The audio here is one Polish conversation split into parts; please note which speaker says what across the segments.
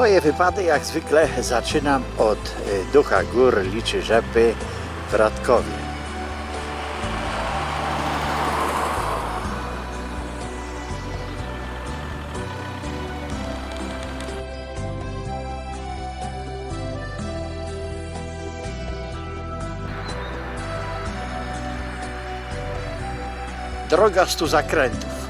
Speaker 1: Swoje wypady jak zwykle zaczynam od y, Ducha Gór Liczy Rzepy w Radkowie. Droga stu zakrętów.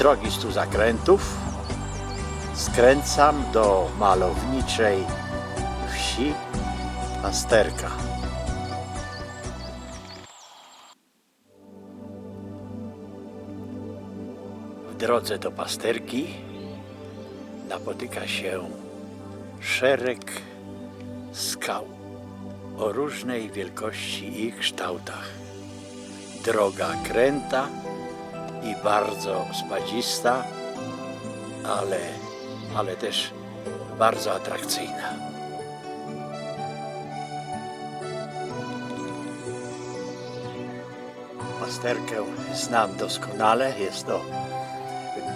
Speaker 1: Drogi stu zakrętów skręcam do malowniczej wsi Pasterka. W drodze do Pasterki napotyka się szereg skał o różnej wielkości i kształtach. Droga kręta i bardzo spadzista, ale, ale też bardzo atrakcyjna. Pasterkę znam doskonale. Jest to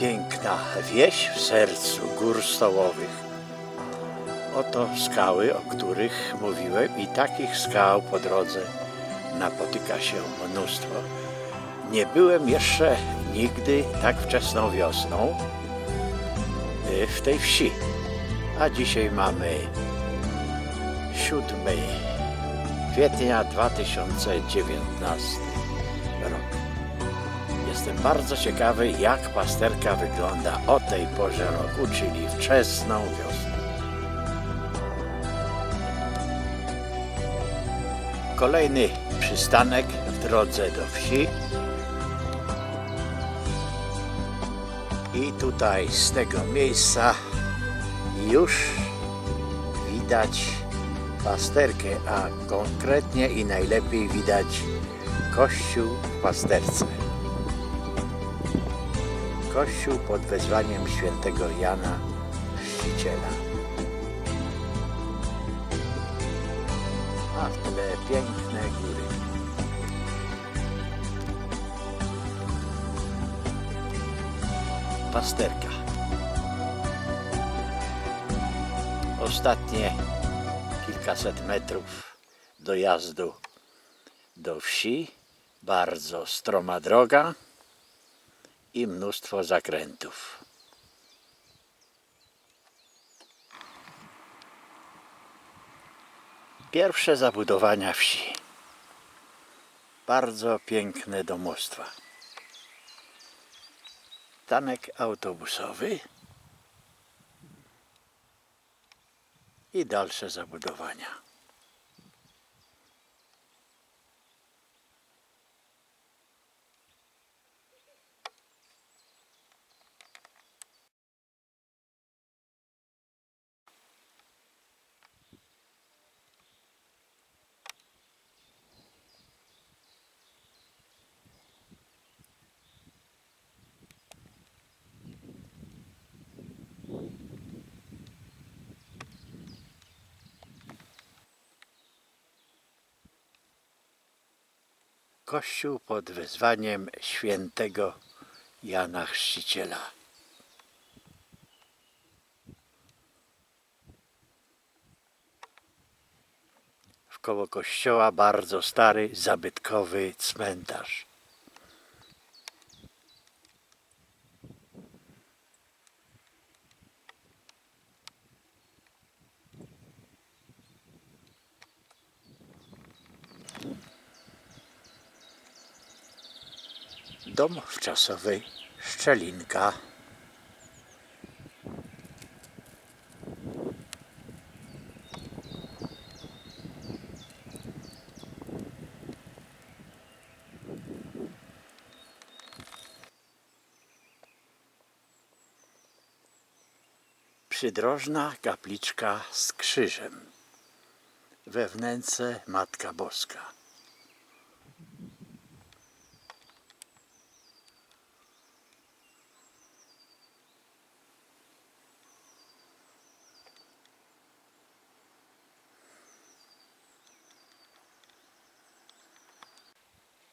Speaker 1: piękna wieś w sercu gór stołowych. Oto skały, o których mówiłem, i takich skał po drodze napotyka się mnóstwo. Nie byłem jeszcze nigdy tak wczesną wiosną y, w tej wsi. A dzisiaj mamy 7 kwietnia 2019 rok. Jestem bardzo ciekawy, jak pasterka wygląda o tej porze roku, czyli wczesną wiosną. Kolejny przystanek w drodze do wsi. I tutaj z tego miejsca już widać pasterkę, a konkretnie i najlepiej widać kościół w pasterce. Kościół pod wezwaniem świętego Jana Chrzciciela. A w tle piękne góry. Pasterka. Ostatnie kilkaset metrów dojazdu do wsi. Bardzo stroma droga i mnóstwo zakrętów. Pierwsze zabudowania wsi. Bardzo piękne domostwa. Tanek autobusowy i dalsze zabudowania. Kościół pod wezwaniem świętego Jana Chrzciciela. Wkoło kościoła bardzo stary, zabytkowy cmentarz. Dom wczasowy Szczelinka. Przydrożna kapliczka z krzyżem. We wnęce Matka Boska.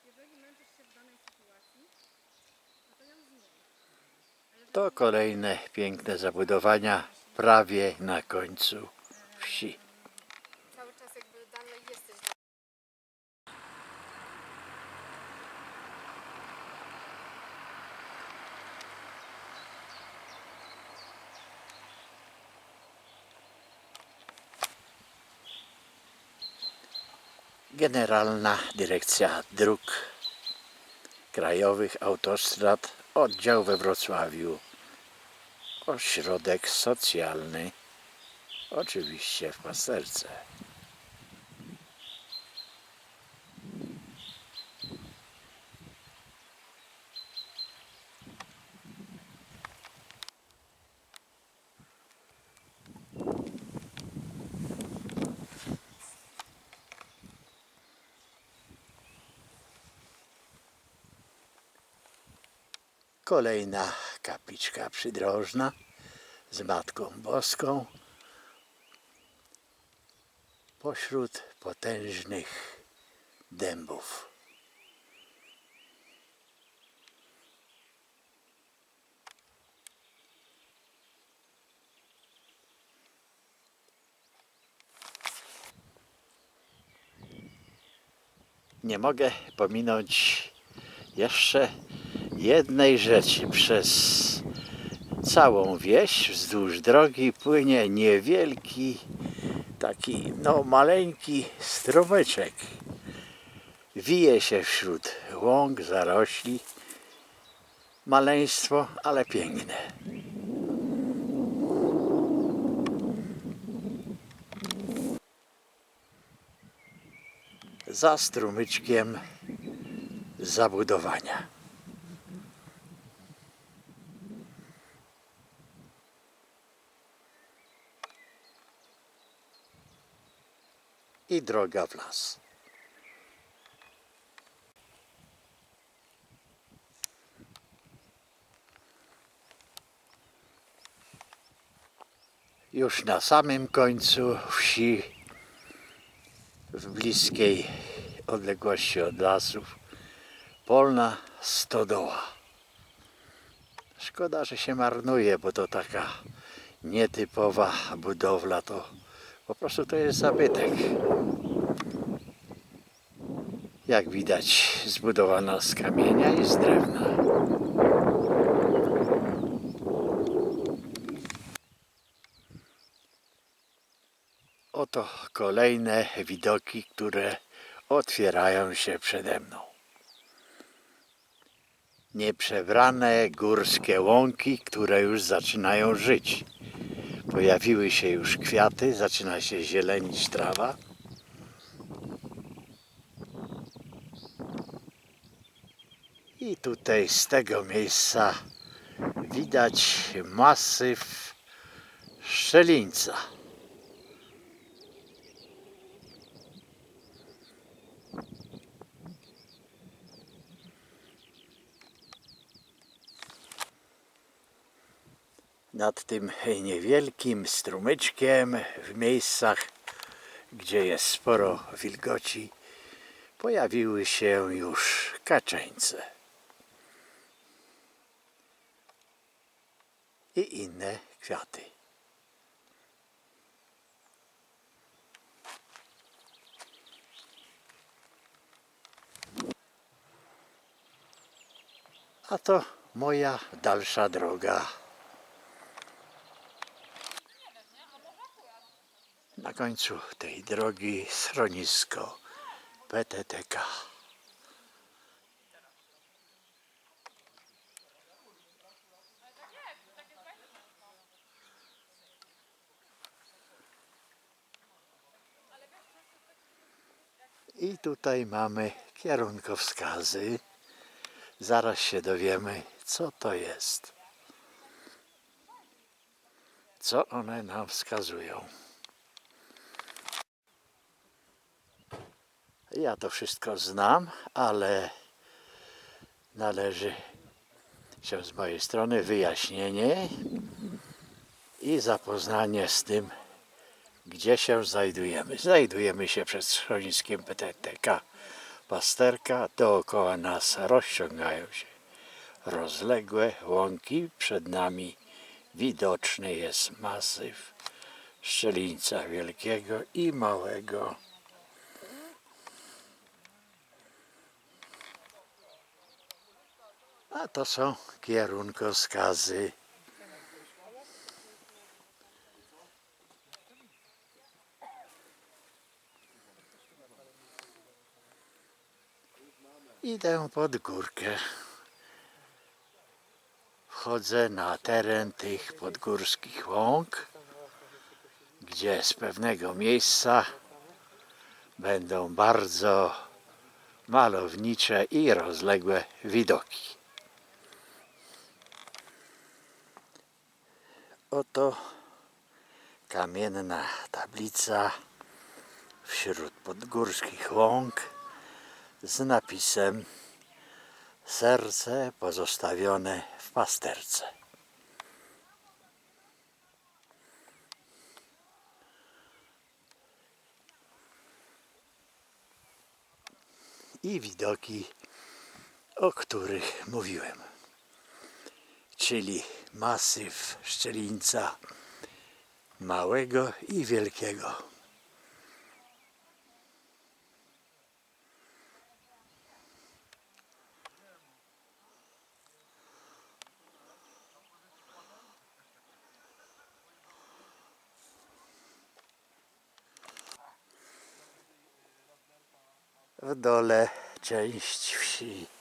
Speaker 2: Jeżeli męczysz się w danej sytuacji, no to ją zmień.
Speaker 1: To kolejne piękne zabudowania prawie na końcu wsi. Generalna Dyrekcja Dróg Krajowych Autostrad, oddział we Wrocławiu, ośrodek socjalny, oczywiście w Pasterce. Kolejna kapliczka przydrożna z Matką Boską pośród potężnych dębów. Nie mogę pominąć jeszcze jednej rzeczy. Przez całą wieś wzdłuż drogi płynie niewielki, taki no maleńki strumyczek. Wije się wśród łąk, zarośli. Maleństwo, ale piękne. Za strumyczkiem zabudowania. I droga w las. Już na samym końcu wsi, w bliskiej odległości od lasów, polna stodoła. Szkoda, że się marnuje, bo to taka nietypowa budowla, to po prostu to jest zabytek. Jak widać, zbudowana z kamienia i z drewna. Oto kolejne widoki, które otwierają się przede mną. Nieprzebrane górskie łąki, które już zaczynają żyć. Pojawiły się już kwiaty, zaczyna się zielenić trawa. I tutaj z tego miejsca widać masyw szczelińca. Nad tym niewielkim strumyczkiem w miejscach, gdzie jest sporo wilgoci, pojawiły się już kaczeńce i inne kwiaty. A to moja dalsza droga. Na końcu tej drogi schronisko PTTK. I tutaj mamy kierunkowskazy. Zaraz się dowiemy, co to jest. co one nam wskazują. Ja to wszystko znam, ale należy się z mojej strony wyjaśnienie i zapoznanie z tym, gdzie się znajdujemy. Znajdujemy się przed schroniskiem PTTK Pasterka. Dookoła nas rozciągają się rozległe łąki. Przed nami widoczny jest masyw Szczelińca Wielkiego i Małego. A to są kierunkowskazy. Idę pod górkę. Wchodzę na teren tych podgórskich łąk, gdzie z pewnego miejsca będą bardzo malownicze i rozległe widoki. Oto kamienna tablica wśród podgórskich łąk z napisem Serce pozostawione w pasterce. I widoki, o których mówiłem czyli masyw szczelińca małego i wielkiego. W dole część wsi.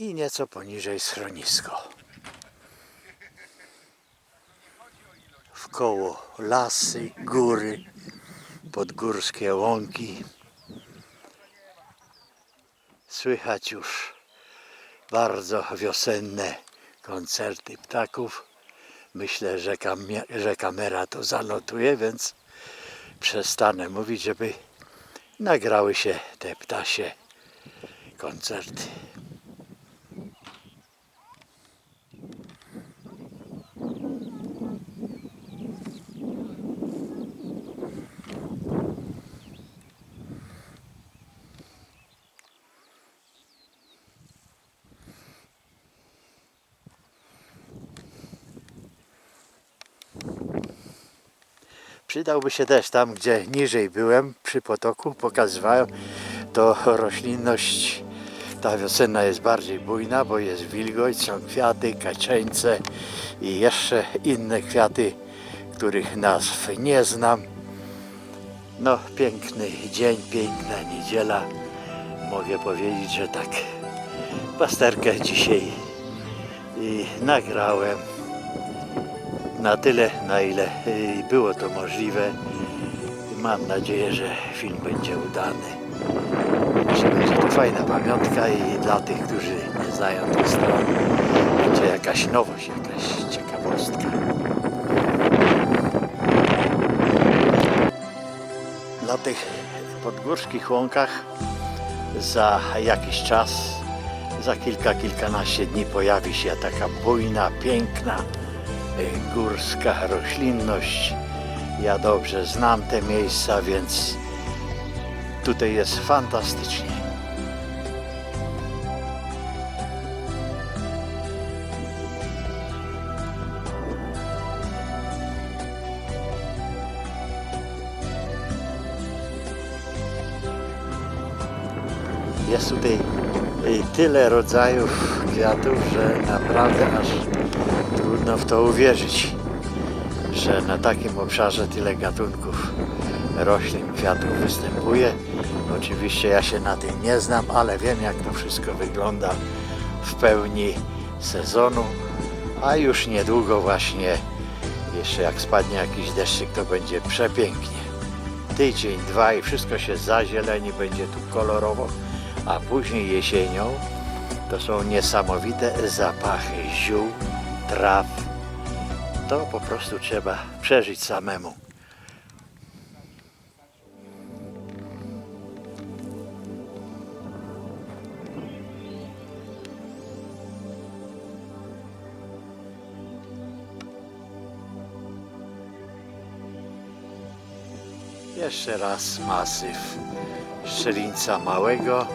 Speaker 1: I nieco poniżej schronisko. Wkoło lasy, góry, podgórskie łąki. Słychać już bardzo wiosenne koncerty ptaków. Myślę, że, kamia- że kamera to zanotuje, więc przestanę mówić, żeby nagrały się te ptasie koncerty. Przydałby się też tam, gdzie niżej byłem, przy potoku, pokazywałem, to roślinność ta wiosenna jest bardziej bujna, bo jest wilgoć, są kwiaty, kaczeńce i jeszcze inne kwiaty, których nazw nie znam. No, piękny dzień, piękna niedziela. Mogę powiedzieć, że tak pasterkę dzisiaj nagrałem na tyle, na ile było to możliwe. Mam nadzieję, że film będzie udany. Że będzie to fajna pamiątka i dla tych, którzy nie znają tej strony, będzie jakaś nowość, jakaś ciekawostka. Na tych podgórskich łąkach za jakiś czas, za kilka, kilkanaście dni pojawi się taka bujna, piękna, górska roślinność. Ja dobrze znam te miejsca, więc tutaj jest fantastycznie. Jest tutaj tyle rodzajów kwiatów, że naprawdę aż trudno w to uwierzyć, że na takim obszarze tyle gatunków roślin, kwiatów występuje. Oczywiście ja się na tym nie znam, ale wiem jak to wszystko wygląda w pełni sezonu, a już niedługo właśnie, jeszcze jak spadnie jakiś deszczyk, to będzie przepięknie. Tydzień, dwa i wszystko się zazieleni, będzie tu kolorowo, a później jesienią To są niesamowite zapachy ziół, traw. To po prostu trzeba przeżyć samemu. Jeszcze raz masyw Szczelińca Małego